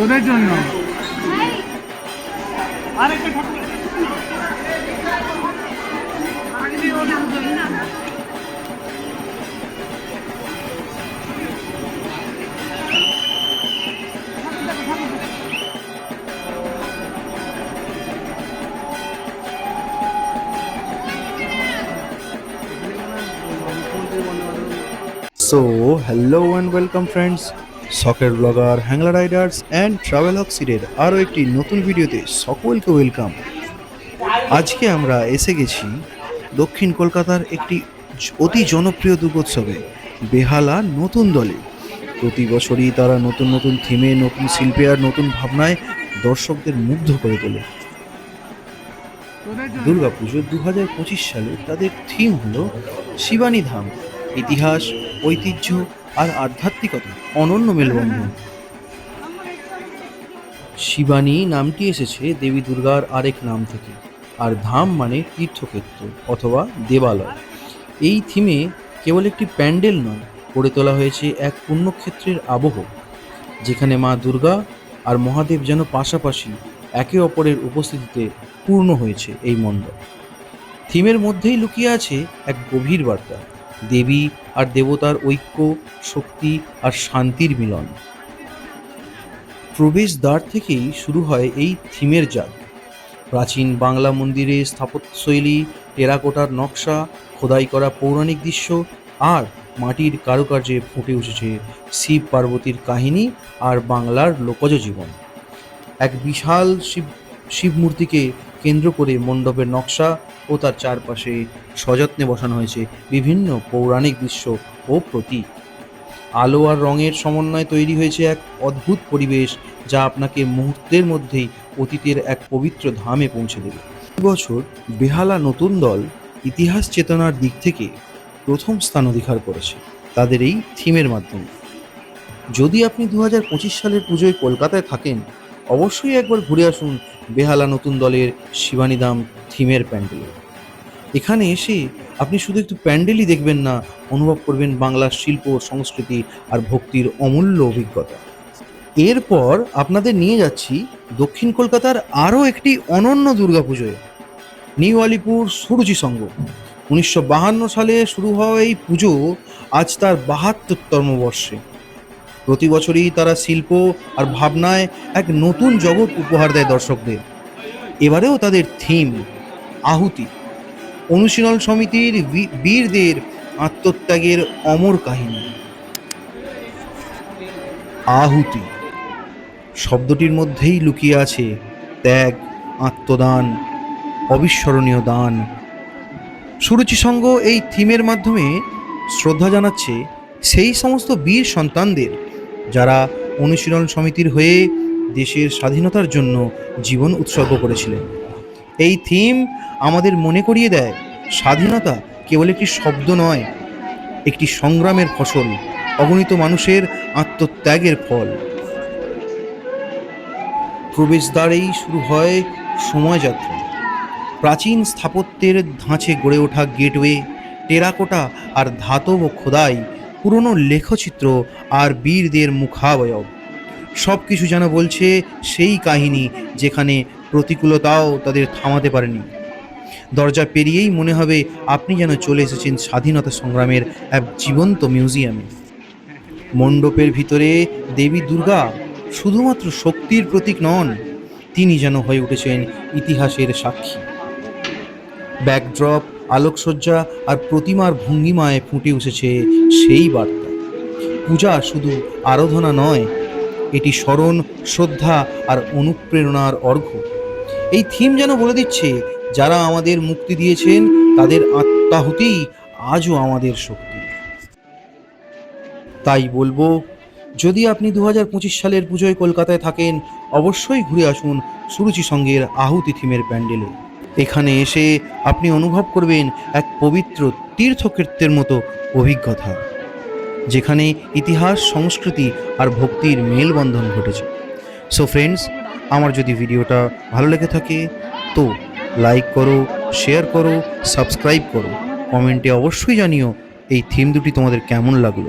তোদের জন্য আরেকটা ঠাকুর so hello and welcome friends সকের blogger Hangla riders and travel হক্সিডের আরও একটি নতুন ভিডিওতে সকলকে ওয়েলকাম আজকে আমরা এসে গেছি দক্ষিণ কলকাতার একটি অতি জনপ্রিয় দুর্গোৎসবে, বেহালা নতুন দলে। প্রতি বছরই তারা নতুন নতুন থিমে নতুন শিল্পে আর নতুন ভাবনায় দর্শকদের মুগ্ধ করে তোলে। জন্য দুর্গাপুজো দু হাজার পঁচিশ সালে তাদের থিম হল শিবানী ধাম, ইতিহাস, ঐতিহ্য আর আধ্যাত্মিকতা, অনন্য মেলবন্ধন। শিবানী নামটি এসেছে দেবী দুর্গার আরেক নাম থেকে, আর ধাম মানে তীর্থক্ষেত্র অথবা দেবালয়। এই থিমে কেবল একটি প্যান্ডেল নয়, গড়ে তোলা হয়েছে এক পুণ্যক্ষেত্রের আবহ, যেখানে মা দুর্গা আর মহাদেব যেন পাশাপাশি একে অপরের উপস্থিতিতে পূর্ণ হয়েছে এই মণ্ডপ। থিমের মধ্যেই লুকিয়ে আছে এক গভীর বার্তা। দেবী আর দেবতার ঐক্য, শক্তি আর শান্তির মিলন। প্রবেশদ্বার থেকেই শুরু হয় এই থিমের জাগ প্রাচীন বাংলা মন্দিরে স্থাপত্যশৈলী, টেরাকোটার নকশা, খোদাই করা পৌরাণিক দৃশ্য আর মাটির কারুকার্যে ফুটে উঠেছে শিব পার্বতীর কাহিনী আর বাংলার লোকজ জীবন। এক বিশাল শিব শিব মূর্তিকে কেন্দ্র করে মণ্ডপের নকশা ও তার চারপাশে সযত্নে বসানো হয়েছে বিভিন্ন পৌরাণিক দৃশ্য ও প্রতীক। আলো আর রঙের সমন্বয়ে তৈরি হয়েছে এক অদ্ভুত পরিবেশ যা আপনাকে মুহূর্তের মধ্যেই অতীতের এক পবিত্র ধামে পৌঁছে দেবে। বছর বেহালা নতুন দল ইতিহাস চেতনার দিক থেকে প্রথম স্থান অধিকার করেছে তাদের এই থিমের মাধ্যমে। যদি আপনি দু হাজার পঁচিশ সালের পুজোয় কলকাতায় থাকেন অবশ্যই একবার ঘুরে আসুন বেহালা নতুন দলের শিবানীদাম থিমের প্যান্ডেলে। এখানে এসে আপনি শুধু একটু প্যান্ডেলই দেখবেন না, অনুভব করবেন বাংলার শিল্প, সংস্কৃতি আর ভক্তির অমূল্য অভিজ্ঞতা। এরপর আপনাদের নিয়ে যাচ্ছি দক্ষিণ কলকাতার আরও একটি অনন্য দুর্গাপুজোয়, নিউ আলিপুর সুরুচি সংঘ। উনিশশো সালে শুরু হওয়া এই পুজো আজ তার বাহাত্তরতম বর্ষে। প্রতি বছরই তারা শিল্প আর ভাবনায় এক নতুন জগৎ উপহার দেয় দর্শকদের। এবারেও তাদের থিম আহুতি। অনুশীলন সমিতির বীরদের আত্মত্যাগের অমর কাহিনী। আহুতি। শব্দটির মধ্যেই লুকিয়ে আছে ত্যাগ, আত্মদান, অবিস্মরণীয় দান। সুরুচি সংঘ এই থিমের মাধ্যমে শ্রদ্ধা জানাচ্ছে সেই সমস্ত বীর সন্তানদের। যারা অনুশীলন সমিতির হয়ে দেশের স্বাধীনতার জন্য জীবন উৎসর্গ করেছিলেন। এই থিম আমাদের মনে করিয়ে দেয়, স্বাধীনতা কেবল একটি শব্দ নয়, একটি সংগ্রামের ফসল, অগণিত মানুষের আত্মত্যাগের ফল। প্রবেশদ্বারেই শুরু হয় সময়যাত্রা। প্রাচীন স্থাপত্যের ধাঁচে গড়ে ওঠা গেটওয়ে, টেরাকোটা আর ধাতব খোদাই পুরনো লেখচিত্র আর বীরদের মুখাবয়ব। সব কিছু যেন বলছে সেই কাহিনী যেখানে প্রতিকূলতাও তাদের থামাতে পারেনি। দরজা পেরিয়েই মনে হবে আপনি যেন চলে এসেছেন স্বাধীনতা সংগ্রামের এক জীবন্ত মিউজিয়ামে। মণ্ডপের ভিতরে দেবী দুর্গা শুধুমাত্র শক্তির প্রতীক নন, তিনি যেন হয়ে উঠেছেন ইতিহাসের সাক্ষী। ব্যাকড্রপ আলোকসজ্জা আর প্রতিমার ভঙ্গিমায় ফুটে উঠেছে সেই বার্তা। পূজা শুধু আরাধনা নয়, এটি স্মরণ, শ্রদ্ধা আর অনুপ্রেরণার অর্ঘ্য এই থিম যেন বলে দিচ্ছে, যারা আমাদের মুক্তি দিয়েছেন, তাদের আত্মাহুতি আজও আমাদের শক্তি। তাই বলব, যদি আপনি দু হাজার পঁচিশ সালের পুজোয় কলকাতায় থাকেন, অবশ্যই ঘুরে আসুন সুরুচি সঙ্গের আহুতি থিমের প্যান্ডেলে। এখানে এসে আপনি অনুভব করবেন এক পবিত্র তীর্থক্ষেত্রের মতো অভিজ্ঞতা, যেখানে ইতিহাস, সংস্কৃতি আর ভক্তির মেলবন্ধন ঘটেছে। সো ফ্রেন্ডস আমার যদি ভিডিওটা ভালো লেগে থাকে, তো লাইক করো শেয়ার করো সাবস্ক্রাইব করো। কমেন্টে অবশ্যই জানিও এই থিম দুটি তোমাদের কেমন লাগল।